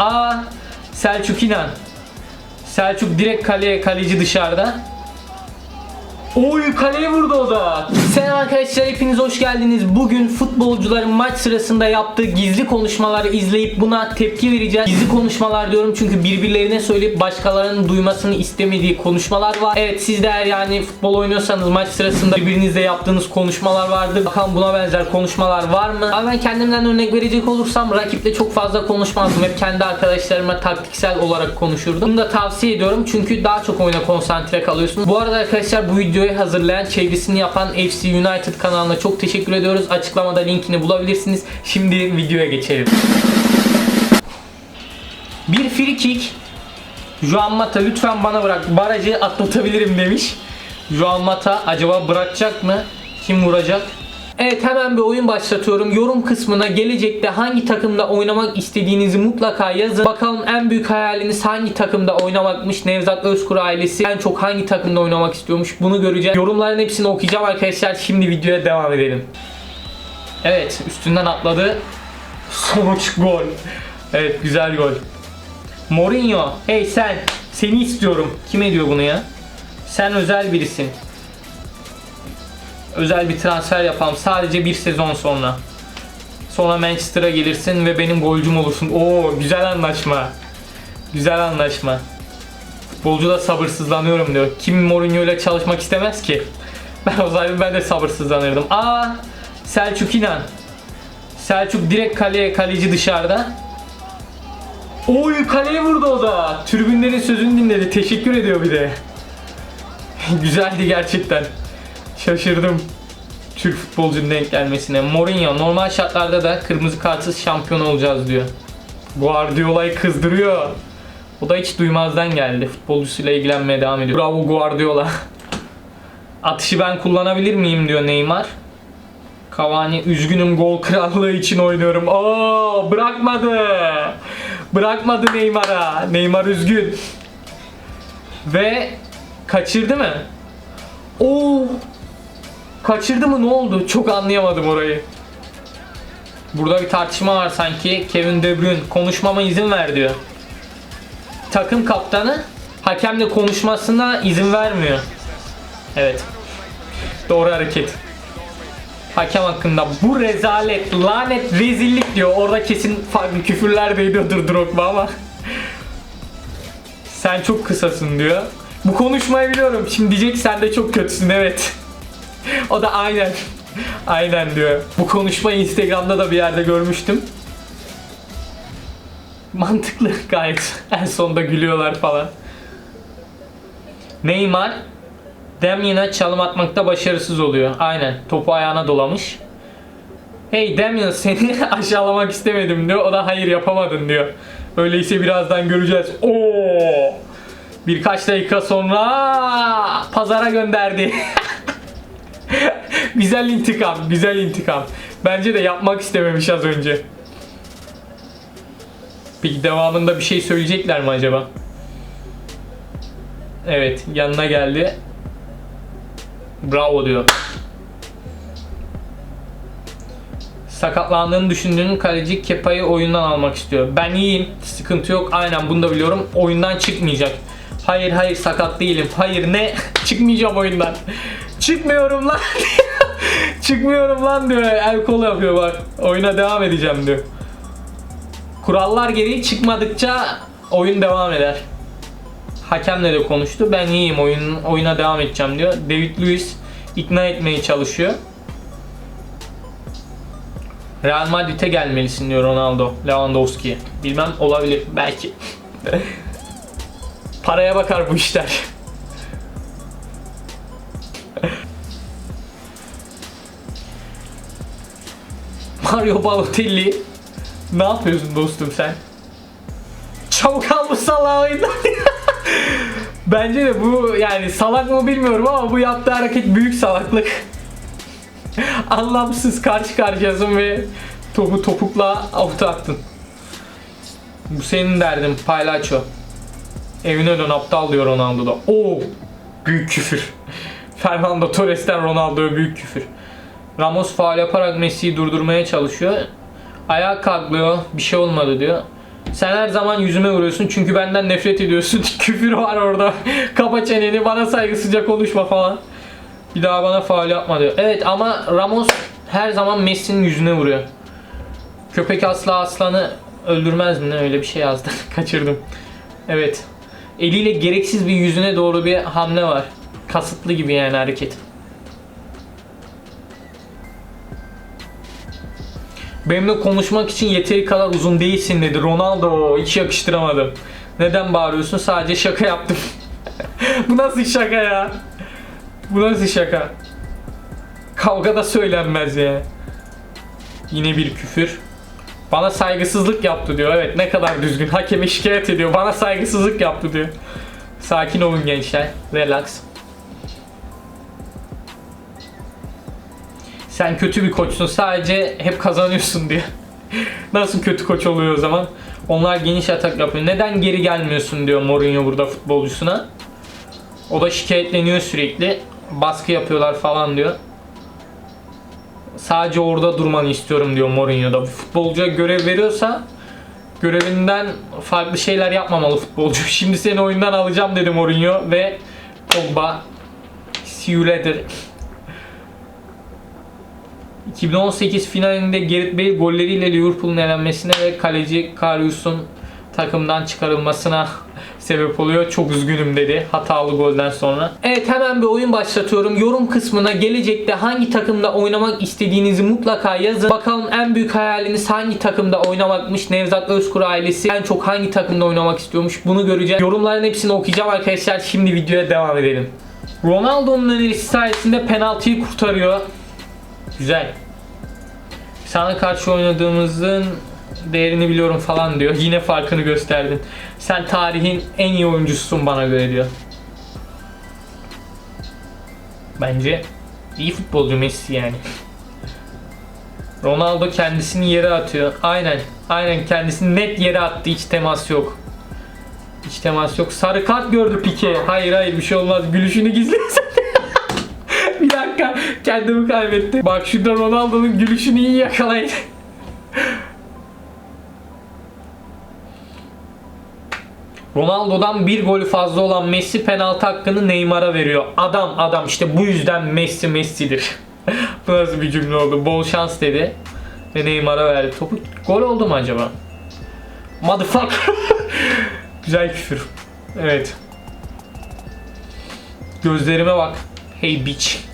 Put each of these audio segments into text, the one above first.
Aa Selçuk İnan. Selçuk direkt kaleye kaleci dışarıda. Oy kaleye vurdu o da. Selam arkadaşlar hepiniz hoş geldiniz. Bugün futbolcuların maç sırasında yaptığı gizli konuşmaları izleyip buna tepki vereceğiz. Gizli konuşmalar diyorum çünkü birbirlerine söyleyip başkalarının duymasını istemediği konuşmalar var. Evet siz de eğer yani futbol oynuyorsanız maç sırasında birbirinizle yaptığınız konuşmalar vardır. Bakalım buna benzer konuşmalar var mı? Ama ben kendimden örnek verecek olursam rakiple çok fazla konuşmazdım. Hep kendi arkadaşlarıma taktiksel olarak konuşurdum. Bunu da tavsiye ediyorum çünkü daha çok oyuna konsantre kalıyorsun. Bu arada arkadaşlar bu videoyu hazırlayan, çevirisini yapan FC United kanalına çok teşekkür ediyoruz. Açıklamada linkini bulabilirsiniz. Şimdi videoya geçelim. Bir free kick. Juan Mata lütfen bana bırak. Barajı atlatabilirim demiş. Juan Mata acaba bırakacak mı? Kim vuracak? Evet hemen bir oyun başlatıyorum. Yorum kısmına gelecekte hangi takımda oynamak istediğinizi mutlaka yazın. Bakalım en büyük hayaliniz hangi takımda oynamakmış? Nevzat Özkur ailesi en çok hangi takımda oynamak istiyormuş? Bunu göreceğiz. Yorumların hepsini okuyacağım arkadaşlar. Şimdi videoya devam edelim. Evet üstünden atladı. Sonuç gol. Evet güzel gol. Mourinho, hey sen, seni istiyorum. Kim ediyor bunu ya? Sen özel birisin. Özel bir transfer yapalım sadece bir sezon sonra. Sonra Manchester'a gelirsin ve benim golcüm olursun. Oo güzel anlaşma. Güzel anlaşma. Futbolcu da sabırsızlanıyorum diyor. Kim Mourinho ile çalışmak istemez ki? Ben o zaman ben de sabırsızlanırdım. Aa Selçuk İnan. Selçuk direkt kaleye kaleci dışarıda. Oy kaleye vurdu o da. Tribünlerin sözünü dinledi. Teşekkür ediyor bir de. Güzeldi gerçekten. Şaşırdım. Türk futbolcunun denk gelmesine. Mourinho normal şartlarda da kırmızı kartsız şampiyon olacağız diyor. Guardiola'yı kızdırıyor. O da hiç duymazdan geldi. Futbolcusuyla ilgilenmeye devam ediyor. Bravo Guardiola. Atışı ben kullanabilir miyim diyor Neymar. Cavani üzgünüm gol krallığı için oynuyorum. Oo bırakmadı. Bırakmadı Neymar'a. Neymar üzgün. Ve kaçırdı mı? Oo. Kaçırdı mı ne oldu? Çok anlayamadım orayı. Burada bir tartışma var sanki. Kevin De Bruyne konuşmama izin ver diyor. Takım kaptanı hakemle konuşmasına izin vermiyor. Evet. Doğru hareket. Hakem hakkında bu rezalet, lanet, rezillik diyor. Orada kesin farklı küfürler de ediyordur Drogba ama. Sen çok kısasın diyor. Bu konuşmayı biliyorum. Şimdi diyecek sen de çok kötüsün evet. O da aynen. Aynen diyor. Bu konuşmayı Instagram'da da bir yerde görmüştüm. Mantıklı gayet. En sonunda gülüyorlar falan. Neymar Damien'a çalım atmakta başarısız oluyor. Aynen. Topu ayağına dolamış. Hey Damien seni aşağılamak istemedim diyor. O da hayır yapamadın diyor. Öyleyse birazdan göreceğiz. Oo! Birkaç dakika sonra pazara gönderdi. güzel intikam, güzel intikam. Bence de yapmak istememiş az önce. Peki devamında bir şey söyleyecekler mi acaba? Evet, yanına geldi. Bravo diyor. Sakatlandığını düşündüğün kaleci Kepa'yı oyundan almak istiyor. Ben iyiyim. Sıkıntı yok. Aynen bunu da biliyorum. Oyundan çıkmayacak. Hayır hayır sakat değilim. Hayır ne? Çıkmayacağım oyundan. Çıkmıyorum lan. Çıkmıyorum lan diyor. El kol yapıyor bak. Oyuna devam edeceğim diyor. Kurallar gereği çıkmadıkça oyun devam eder. Hakemle de konuştu. Ben iyiyim oyun oyuna devam edeceğim diyor. David Luiz ikna etmeye çalışıyor. Real Madrid'e gelmelisin diyor Ronaldo Lewandowski'ye. Bilmem olabilir belki. Paraya bakar bu işler. Mario Balotelli ne yapıyorsun dostum sen? Çabuk al bu salağı oyundan. Bence de bu yani salak mı bilmiyorum ama bu yaptığı hareket büyük salaklık. Anlamsız karşı karşıyasın ve topu topukla avuta attın. Bu senin derdin paylaço. Dön aptal diyor Ronaldo'da. Oo büyük küfür. Fernando Torres'ten Ronaldo'ya büyük küfür. Ramos faal yaparak Messi'yi durdurmaya çalışıyor. Ayağa kalkıyor. Bir şey olmadı diyor. Sen her zaman yüzüme vuruyorsun çünkü benden nefret ediyorsun. Küfür var orada. Kapa çeneni bana saygısızca konuşma falan. Bir daha bana faul yapma diyor. Evet ama Ramos her zaman Messi'nin yüzüne vuruyor. Köpek asla aslanı öldürmez mi ne öyle bir şey yazdı. Kaçırdım. Evet. Eliyle gereksiz bir yüzüne doğru bir hamle var. Kasıtlı gibi yani hareket. Benimle konuşmak için yeteri kadar uzun değilsin dedi. Ronaldo hiç yakıştıramadım. Neden bağırıyorsun? Sadece şaka yaptım. Bu nasıl şaka ya? Bu nasıl şaka? Kavga da söylenmez ya. Yine bir küfür. Bana saygısızlık yaptı diyor. Evet ne kadar düzgün. Hakeme şikayet ediyor. Bana saygısızlık yaptı diyor. Sakin olun gençler. Relax. Sen kötü bir koçsun. Sadece hep kazanıyorsun diye. Nasıl kötü koç oluyor o zaman? Onlar geniş atak yapıyor. Neden geri gelmiyorsun diyor Mourinho burada futbolcusuna. O da şikayetleniyor sürekli. Baskı yapıyorlar falan diyor. Sadece orada durmanı istiyorum diyor Mourinho da. Futbolcuya görev veriyorsa görevinden farklı şeyler yapmamalı futbolcu. Şimdi seni oyundan alacağım dedi Mourinho ve Pogba see you later. 2018 finalinde Gareth Bale golleriyle Liverpool'un elenmesine ve kaleci Karius'un takımdan çıkarılmasına sebep oluyor. Çok üzgünüm dedi hatalı golden sonra. Evet hemen bir oyun başlatıyorum. Yorum kısmına gelecekte hangi takımda oynamak istediğinizi mutlaka yazın. Bakalım en büyük hayaliniz hangi takımda oynamakmış? Nevzat Özkur ailesi en çok hangi takımda oynamak istiyormuş? Bunu göreceğiz. Yorumların hepsini okuyacağım arkadaşlar. Şimdi videoya devam edelim. Ronaldo'nun önerisi sayesinde penaltıyı kurtarıyor. Güzel. Sana karşı oynadığımızın değerini biliyorum falan diyor. Yine farkını gösterdin. Sen tarihin en iyi oyuncususun bana göre diyor. Bence iyi futbolcu Messi yani. Ronaldo kendisini yere atıyor. Aynen. Aynen kendisini net yere attı. Hiç temas yok. Hiç temas yok. Sarı kart gördü Pique. Hayır hayır bir şey olmaz. Gülüşünü gizlesin. Dakika. Kendimi kaybettim. Bak şurada Ronaldo'nun gülüşünü iyi yakalayın. Ronaldo'dan bir golü fazla olan Messi penaltı hakkını Neymar'a veriyor. Adam adam işte bu yüzden Messi Messi'dir. bu nasıl bir cümle oldu? Bol şans dedi. Ve Neymar'a verdi topu. Gol oldu mu acaba? Motherfucker. Güzel küfür. Evet. Gözlerime bak. Hey bitch.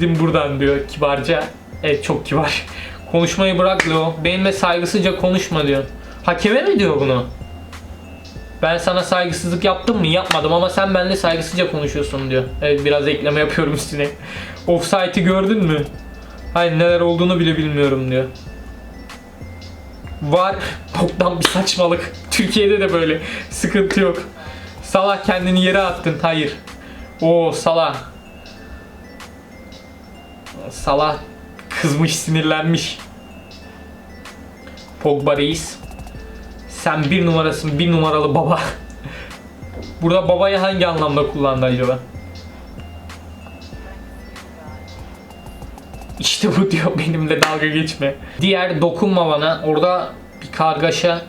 Gidin buradan diyor kibarca. Evet çok kibar. Konuşmayı bırak Leo. Benimle saygısızca konuşma diyor. Hakeme mi diyor bunu? Ben sana saygısızlık yaptım mı? Yapmadım ama sen benimle saygısızca konuşuyorsun diyor. Evet biraz ekleme yapıyorum üstüne. Offside'i gördün mü? Hayır neler olduğunu bile bilmiyorum diyor. Var. Boktan bir saçmalık. Türkiye'de de böyle. Sıkıntı yok. Salah kendini yere attın. Hayır. O Salah. Salah kızmış, sinirlenmiş. Pogba reis. Sen bir numarasın, bir numaralı baba. Burada babayı hangi anlamda kullandı acaba? İşte bu diyor benimle dalga geçme. Diğer dokunma bana. Orada bir kargaşa.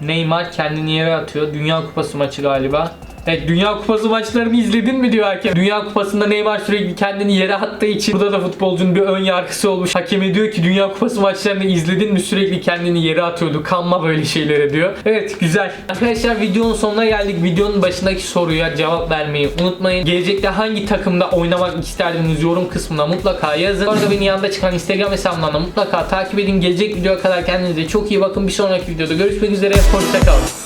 Neymar kendini yere atıyor. Dünya Kupası maçı galiba. Evet Dünya Kupası maçlarını izledin mi diyor hakem. Dünya Kupası'nda Neymar sürekli kendini yere attığı için burada da futbolcunun bir ön yargısı olmuş. Hakeme diyor ki Dünya Kupası maçlarını izledin mi sürekli kendini yere atıyordu. Kanma böyle şeylere diyor. Evet güzel. Arkadaşlar videonun sonuna geldik. Videonun başındaki soruya cevap vermeyi unutmayın. Gelecekte hangi takımda oynamak isterdiniz yorum kısmına mutlaka yazın. Bu arada beni yanında çıkan Instagram hesabımdan da mutlaka takip edin. Gelecek videoya kadar kendinize çok iyi bakın. Bir sonraki videoda görüşmek üzere. Hoşçakalın.